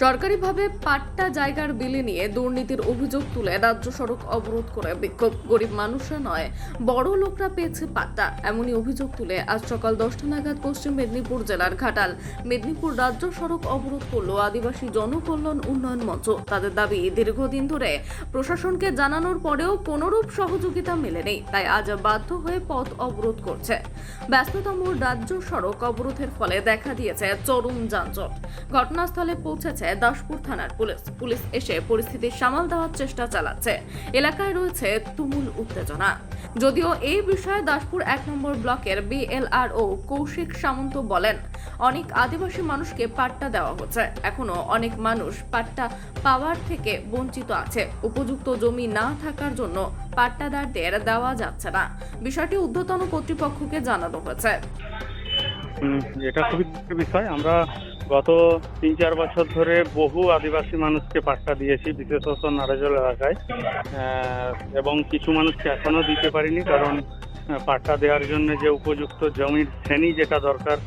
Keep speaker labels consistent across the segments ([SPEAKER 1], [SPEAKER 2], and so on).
[SPEAKER 1] সরকারিভাবে পাট্টা জায়গার বিলি নিয়ে দুর্নীতির অভিযোগ তুলে রাজ্য সড়ক অবরোধ করে বিক্ষোভ। গরিব মানুষরা নয়, বড় লোকরা পেয়েছে পাট্টা। এমনই অভিযোগ তুলে আজ সকাল দশটা নাগাদ পশ্চিম মেদিনীপুর জেলার ঘাটাল। মেদিনীপুর রাজ্য সড়ক অবরোধ করল আদিবাসী জনকল্যাণ উন্নয়ন মঞ্চ। তাদের দাবি, দীর্ঘদিন ধরে প্রশাসনকে জানানোর পরেও কোনরূপ সহযোগিতা মেলেনি, তাই আজ বাধ্য হয়ে পথ অবরোধ করছে। ব্যস্ততম রাজ্য সড়ক অবরোধের ফলে দেখা দিয়েছে চরম যানজট। ঘটনাস্থলে পৌঁছেছে দাসপুর থানার পুলিশ। পুলিশ এসে পরিস্থিতি সামাল দেওয়ার চেষ্টা চালাচ্ছে। এলাকায় রয়েছে তুমুল উত্তেজনা। যদিও এই বিষয়ে দাসপুর এক নম্বর ব্লকের বিএলআর ও কৌশিক সামন্ত বলেন, অনেক আদিবাসী মানুষকে পাট্টা দেওয়া হচ্ছে। এখনও অনেক মানুষ পাট্টা পাওয়ার থেকে বঞ্চিত আছে। উপযুক্ত জমি না থাকার জন্য পাট্টাদারদের দেওয়া যাচ্ছে না। বিষয়টি ঊর্ধ্বতন কর্তৃপক্ষকে জানানো হয়েছে।
[SPEAKER 2] এটা খুবই বিষয়। আমরা গত তিন চার বছর ধরে বহু আদিবাসী মানুষকে পাট্টা দিয়েছি, বিশেষত নারাজল এলাকায়। এবং কিছু মানুষকে এখনও দিতে পারিনি, কারণ পাট্টা দেওয়ার জন্য যে উপযুক্ত জমির শ্রেণি যেটা দরকার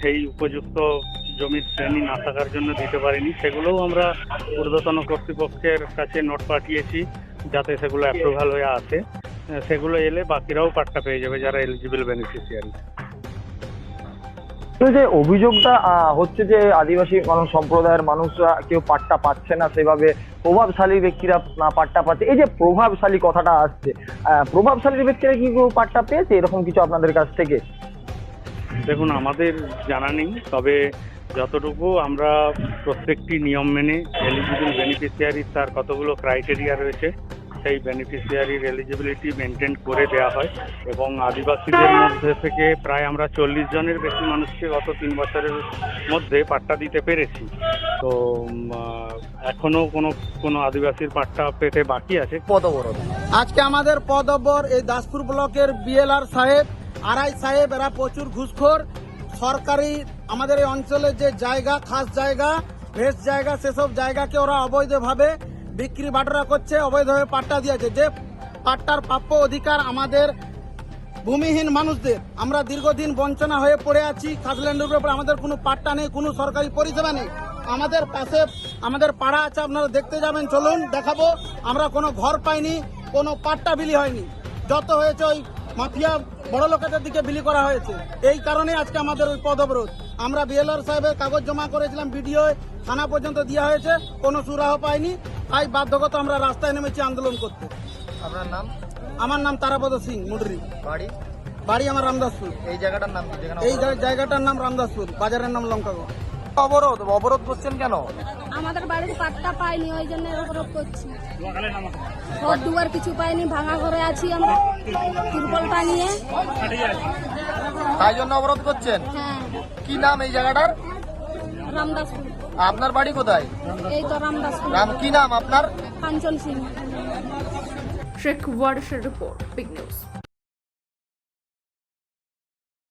[SPEAKER 2] সেই উপযুক্ত জমির শ্রেণি না থাকার জন্য দিতে পারিনি। সেগুলোও আমরা ঊর্ধ্বতন কর্তৃপক্ষের কাছে নোট পাঠিয়েছি, যাতে সেগুলো অ্যাপ্রুভাল হয়ে আসে। সেগুলো এলে বাকিরাও পাট্টা পেয়ে যাবে যারা এলিজিবল বেনিফিশিয়ারি
[SPEAKER 3] তো যে অভিযোগটা হচ্ছে যে আদিবাসী মানুষ, সম্প্রদায়ের মানুষরা কেউ পাট্টা পাচ্ছে না, সেভাবে প্রভাবশালী ব্যক্তিরা পাট্টা পাচ্ছে। এই যে প্রভাবশালী কথাটা আসছে প্রভাবশালী ব্যক্তিরা কি কেউ পাট্টা পেয়েছে? এরকম কিছু আপনাদের কাছ থেকে?
[SPEAKER 2] দেখুন, আমাদের জানা নেই, তবে যতটুকু আমরা প্রত্যেকটি নিয়ম মেনে এলিজিবল বেনিফিশিয়ারি তার কতগুলো ক্রাইটেরিয়া রয়েছে সেই বেনিফিশিয়ারির এলিজিবিলিটি মেনটেন করে দেওয়া হয় এবং আদিবাসীদের মধ্যে থেকে প্রায় আমরা চল্লিশ জনের বেশি মানুষকে গত তিন বছরের মধ্যে পাট্টা দিতে পেরেছি। তো উম, আহ, এখনও কোনো কোনো আদিবাসীর পাট্টা পেতে বাকি আছে।
[SPEAKER 3] পদ অবরোধ
[SPEAKER 4] আজকে আমাদের পদবর এই দাসপুর ব্লকের বিএলআর সাহেব আরআই সাহেব এরা প্রচুর ঘুষখোর। সরকারি আমাদের এই অঞ্চলের যে জায়গা খাস জায়গা ভেস জায়গা সেসব জায়গাকে ওরা অবৈধভাবে বিক্রি বাটরা করছে, অবৈধভাবে পাট্টা দিয়েছে। যে পাট্টার প্রাপ্য অধিকার আমাদের ভূমিহীন মানুষদের। আমরা দীর্ঘদিন বঞ্চনা হয়ে পড়ে আছি খাসল্যান্ডের উপরে আমাদের কোনো পাট্টা নেই, কোনো সরকারি পরিষেবা নেই। আমাদের পাশে, আমাদের পাড়া আছে, আপনারা দেখতে যাবেন। চলুন, দেখাবো। আমরা কোনো ঘর পাইনি, কোনো পাট্টা বিলি হয়নি। যত হয়েছে ওই মাফিয়া বড় লোকেদের দিকে বিলি করা হয়েছে। এই কারণে আজকে আমাদের ওই পদ অবরোধ। আমরা বিএলআর সাহেবের কাগজ জমা করেছিলাম ভিডিও থানা পর্যন্ত দেওয়া হয়েছে কোনো সুরাহ পাইনি। তাই বাধ্যগত আমরা রাস্তায় নেমেছি আন্দোলন করতে।
[SPEAKER 3] আপনার নাম?
[SPEAKER 4] আমার নাম তারাপদ সিং মুডরি।
[SPEAKER 3] বাড়ি?
[SPEAKER 4] বাড়ি আমার রামদাসপুর।
[SPEAKER 3] এই জায়গাটার নাম
[SPEAKER 4] এই জায়গাটার নাম রামদাসপুর বাজারের নাম লঙ্কাগড়।
[SPEAKER 3] অবরোধ? অবরোধ করছেন কেন?
[SPEAKER 5] আমাদের বাড়ির পাট্টা পাইনি ওই জন্য অবরোধ করছি। ঘর দুয়ার কিছু পাইনি ভাঙা ঘরে আছি আমরা। তিরপলটা নিয়ে
[SPEAKER 3] তাই জন্য অবরোধ করছেন?
[SPEAKER 5] হ্যাঁ।
[SPEAKER 3] কি নাম এই জায়গাটার?
[SPEAKER 5] রামদাসপুর।
[SPEAKER 3] আপনার বাড়ি কোথায়?
[SPEAKER 5] এই তো রামদাসপুর।
[SPEAKER 3] নাম কি নাম আপনার?
[SPEAKER 5] কাঞ্চন সিং
[SPEAKER 1] শেখ ওয়ারিসের রিপোর্ট বিগ নিউজ।